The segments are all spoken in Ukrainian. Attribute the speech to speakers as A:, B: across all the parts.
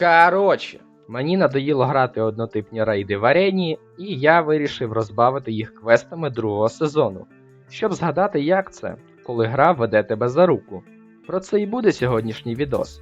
A: Коротше, мені надоїло грати однотипні рейди в арені, і я вирішив розбавити їх квестами другого сезону, щоб згадати, як це, коли гра веде тебе за руку. Про це і буде сьогоднішній відос.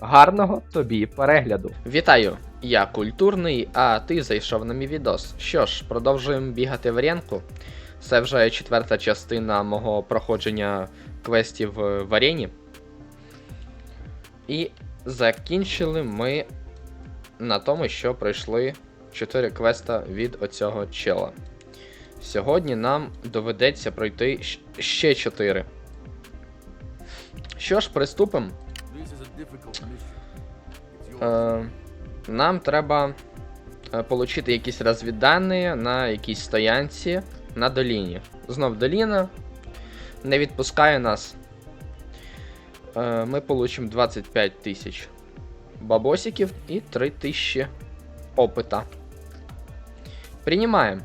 A: Гарного тобі перегляду. Вітаю! Я культурний, а ти зайшов на мій відос. Що ж, продовжуємо бігати в аренку. Це вже четверта частина мого проходження квестів в арені. І закінчили ми на тому, що пройшли 4 квеста від оцього чела. Сьогодні нам доведеться пройти ще 4. Що ж, приступимо. Е, нам треба е, получити якісь розвіддані на якійсь стоянці на доліні. Знов доліна не відпускає нас. Е, ми получимо 25 тисяч бабосиків і 3 тисячі опита. Приймаємо.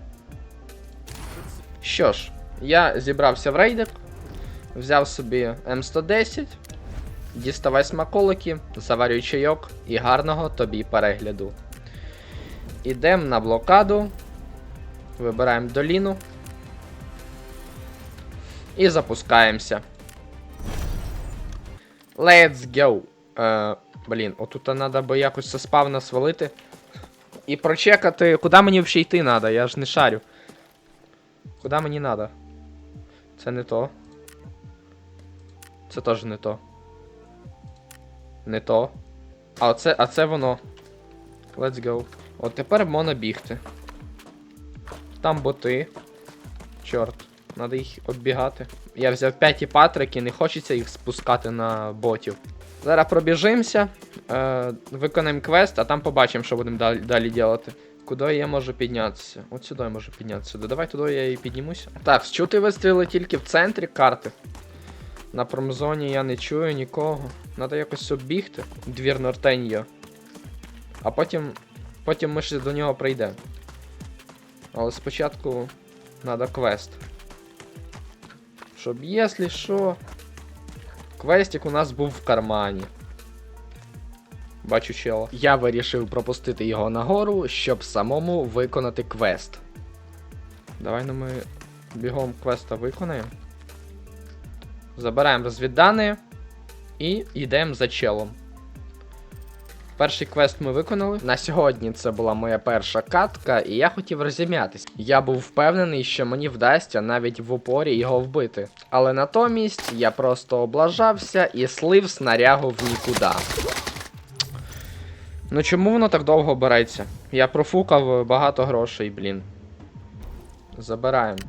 A: Що ж, я зібрався в рейдик, взяв собі М110, Діставай смаколики, заварюй чайок і гарного тобі перегляду. Ідемо на блокаду. Вибираємо доліну. І запускаємося. Let's go. Е, блін, отут треба би якось це спавна свалити. І прочекати, куди мені взагалі йти треба, я ж не шарю. Куди мені треба? Це не то. Це теж не то. Не то. А це, а це воно. Let's go. От тепер можна бігти. Там боти. Чорт, треба їх оббігати. Я взяв 5 патрики, не хочеться їх спускати на ботів. Зараз пробіжимося, е, виконаємо квест, а там побачимо, що будемо далі, далі робити. Куди я можу піднятися? От сюди я можу піднятися. Да Давай туди я і піднімуся. Так, чути вистріли тільки в центрі карти. На промзоні я не чую нікого. Надо якось оббігти. Двір Нортеньо. А потім. Потім ми ще до нього прийдемо. Але спочатку надо квест. Щоб, якщо що. Квестик у нас був в кармані. Бачу чела. Я вирішив пропустити його нагору, щоб самому виконати квест. Давай ну ми бігом квеста виконаємо. Забираємо розвіддане і йдемо за челом. Перший квест ми виконали. На сьогодні це була моя перша катка, і я хотів розім'ятись. Я був впевнений, що мені вдасться навіть в упорі його вбити. Але натомість я просто облажався і слив снарягу в нікуди. Ну чому воно так довго береться? Я профукав багато грошей, блін. Забираємо.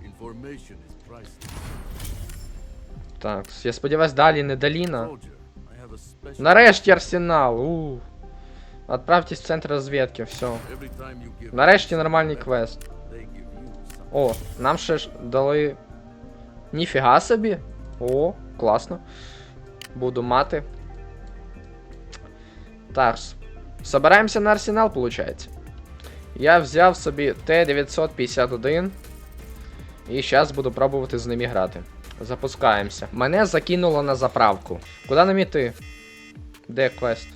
A: Так, я сподіваюсь, далі не
B: special.
A: Нарешті арсенал. У. Отправьтесь в центр розвідки, все. Нарешті нормальний квест. О, нам ще ж дали. Ніфіга собі. О, класно. Буду мати. Так. Собираємося на арсенал, виходить. Я взяв собі Т-951. І зараз буду пробувати з ними грати. Запускаємося. Мене закинуло на заправку. Куди нам іти? Де квест?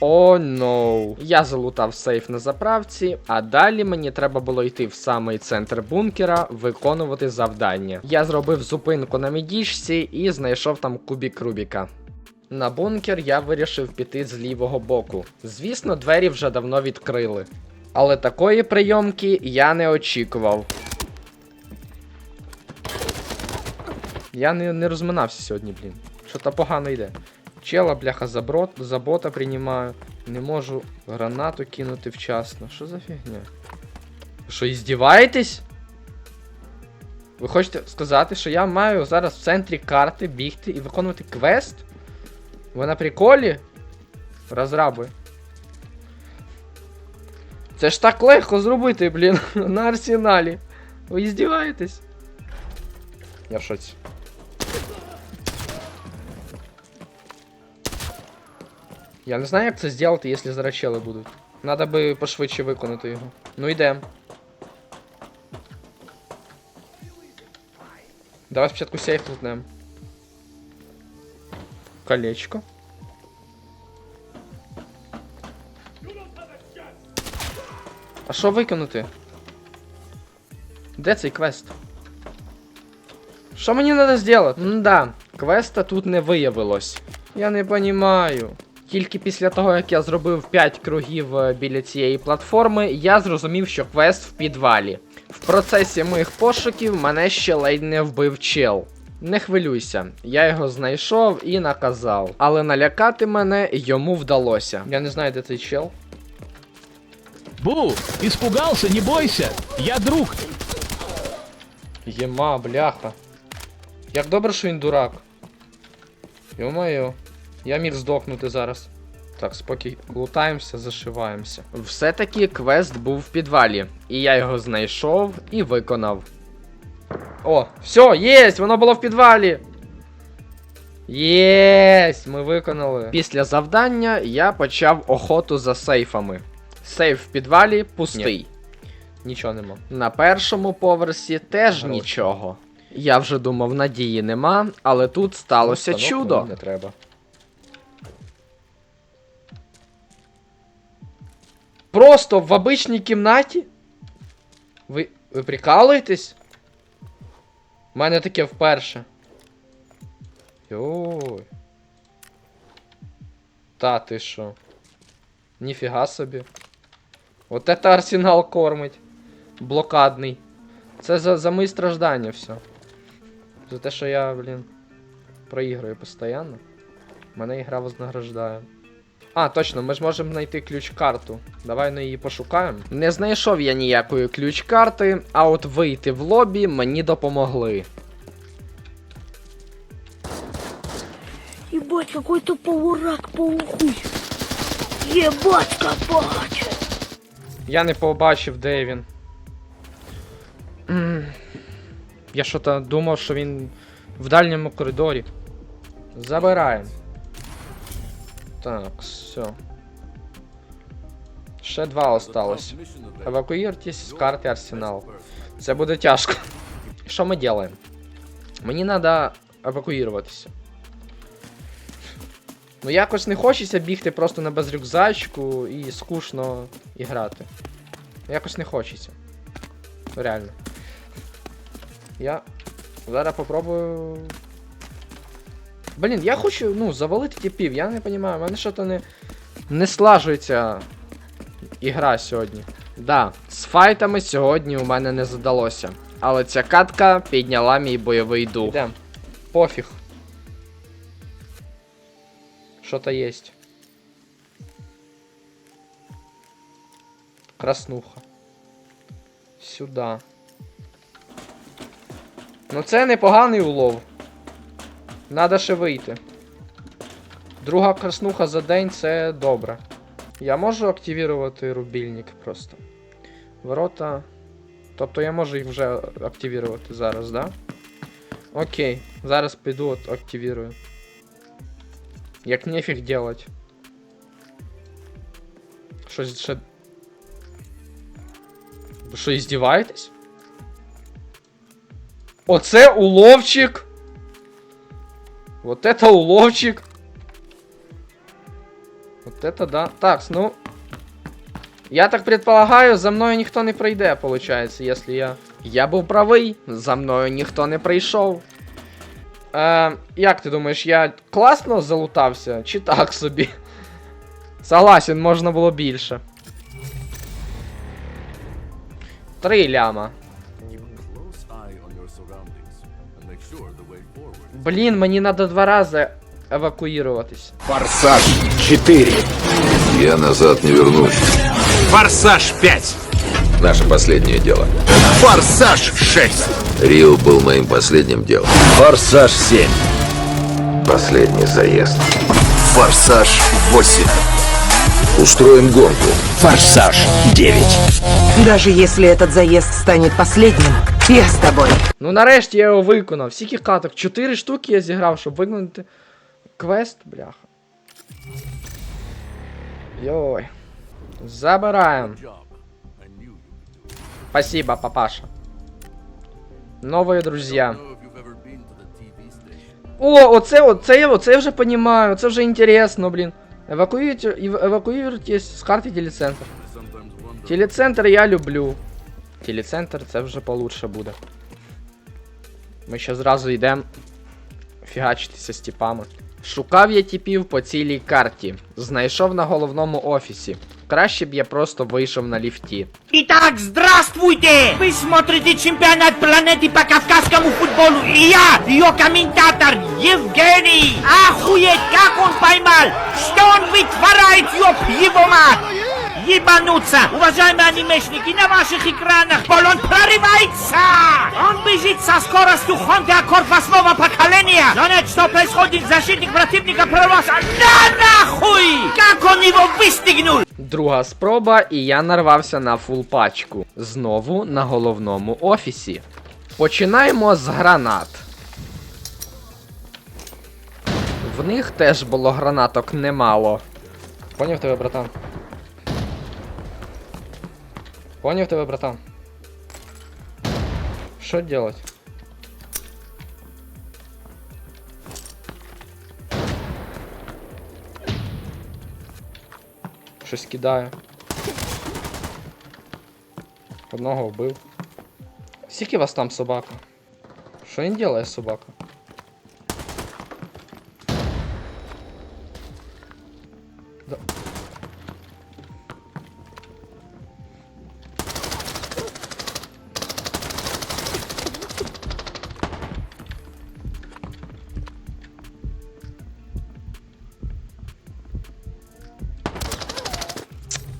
A: О, ноу. Я залутав сейф на заправці, а далі мені треба було йти в самий центр бункера, виконувати завдання. Я зробив зупинку на мідішці і знайшов там кубік Рубіка. На бункер я вирішив піти з лівого боку. Звісно, двері вже давно відкрили. Але такої прийомки я не очікував. Я не, не розминався сьогодні, блін. Що-то погано йде. Чела, бляха, за, брод, приймаю. Не можу гранату кинути вчасно. Що за фігня? Що, іздіваєтесь? Ви хочете сказати, що я маю зараз в центрі карти бігти і виконувати квест? Ви на приколі? Розраби. Це ж так легко зробити, блін, на арсеналі. Ви іздіваєтесь? Я в шоці. Я не знаю, как это сделать, если зрачелы будут. Надо бы пошвидше виконати його. Ну идем. Давай спочатку сейф лутнем. Колечко. А что виконати? Де цей квест? Що мені треба зробити? Да. квеста тут не выявилось. Я не понимаю. Тільки після того, як я зробив 5 кругів е, біля цієї платформи, я зрозумів, що квест в підвалі. В процесі моїх пошуків мене ще ледь не вбив чел. Не хвилюйся, я його знайшов і наказав. Але налякати мене йому вдалося. Я не знаю, де цей чел.
C: Бу, испугался, не бойся. Я друг.
A: Єма, бляха. Як добре, що він дурак. Йо-моє, я міг здохнути зараз. Так, спокій, лутаємося, зашиваємося. Все-таки квест був в підвалі, і я його знайшов і виконав. О, все, єсть! Воно було в підвалі! Єсть! Ми виконали. Після завдання я почав охоту за сейфами. Сейф в підвалі пустий. Нічого нема. На першому поверсі теж
B: Хорош.
A: нічого. Я вже думав, надії нема, але тут сталося
B: Станок
A: чудо.
B: Не треба.
A: Просто в обичній кімнаті? Ви. Ви прикалуєтесь? У мене таке вперше. Йой. Та ти що? Ніфіга собі. От это арсенал кормить. Блокадний. Це за, за мої страждання все. За те, що я, блін, проіграю постійно. Мене ігра вознаграждає. А, точно, ми ж можемо знайти ключ-карту. Давай на її пошукаємо. Не знайшов я ніякої ключ-карти, а от вийти в лобі мені допомогли.
D: Ебать, какой-то полурак, полухуй. Ебать, копач.
A: Я не побачив, де він. Я що-то думав, що він в дальньому коридорі. Забираємо. Так, все. Ще два осталось. Евакуюйтесь з карти Арсенал. Це буде тяжко. Що ми робимо? Мені треба евакуюватися. Ну якось не хочеться бігти просто на безрюкзачку і скучно і грати. Якось не хочеться. Ну, Реально. Я зараз попробую. Блін, я хочу, ну, завалити типів, я не розумію, в мене що-то не. Не слажується ігра сьогодні. Да, з файтами сьогодні у мене не задалося. Але ця катка підняла мій бойовий дух. Ідем. Пофіг. Що-то єсть. Краснуха. Сюда. Ну це непоганий улов. Надо ще вийти. Друга краснуха за день це добре. Я можу активувати рубільник просто. Ворота. Тобто я можу їх вже активувати зараз, да? Окей. Зараз піду от активірую. Як нефіг делать. Щось ще. Ви що, іздіваєтесь? Оце уловчик! Вот это уловчик! Вот это да. Так, ну. Я так предполагаю, за мною ніхто не прийде, получается, если я. Я був правий, за мною ніхто не прийшов. Е, як ти думаєш, я класно залутався? Чи так собі? Согласен, можна було більше. Три ляма. Блін, мені треба два рази евакуюватись.
E: Форсаж 4.
F: Я назад не вернусь.
E: Форсаж 5.
F: Наше последнее дело.
E: Форсаж 6.
F: Рио был моим последним делом.
E: Форсаж 7.
F: Последний заезд.
E: Форсаж 8.
F: Устроим гонку.
E: Форсаж 9.
G: Даже если этот заезд станет последним, я с тобой.
A: Ну нарешті я його виконав. Скільки каток? Чотири штуки я зіграв, щоб виконати квест, бляха. Йой. Забираємо.
B: job. I knew you could do it.
A: Спасибо, папаша. Новые друзья.
B: I don't know if you've ever been to the TV station.
A: О, оце, оце, я- оце я вже понімаю, це вже інтересно, блін. Евакуюйте, ев- евакуюйтесь з карти телецентр.
B: I sometimes wonder
A: Телецентр я люблю. Телецентр це вже получше буде. Ми ще зразу йдемо фігачитися з тіпами. Шукав я тіпів по цілій карті. Знайшов на головному офісі. Краще б я просто вийшов на ліфті.
H: Итак, здравствуйте! Вы смотрите чемпионат планеты по кавказскому футболу, и я, ее комментатор Евгений! Охуеть, как он поймал! Что он вытворяет, ёб его мать! Ебануться! Уважаемые анимешники, на ваших экранах баллон прорывается! Он бежит со скоростью Honda Accord восьмого поколения! Но нет, что происходит? Защитник противника прорвался! На нахуй! Как он его выстегнул!
A: Друга спроба, і я нарвався на фул пачку. Знову на головному офісі. Починаємо з гранат. В них теж було гранаток немало. Поняв тебе, братан? Поняв тебе, братан? Що делать? Щось кидає. Одного вбив. Скільки вас там собака? Що він делає собака?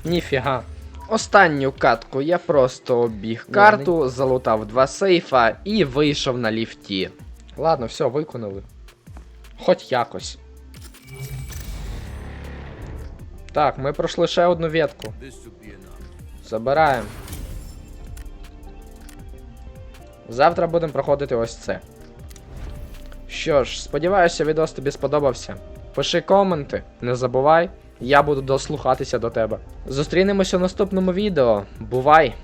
A: Ніфіга. Останню катку я просто обіг карту, залутав два сейфа і вийшов на ліфті. Ладно, все, виконали. Хоч якось. Так, ми пройшли ще одну ветку. Забираємо. Завтра будемо проходити ось це. Що ж, сподіваюся, відос тобі сподобався. Пиши коменти, не забувай, я буду дослухатися до тебе. Зустрінемося в наступному відео. Бувай!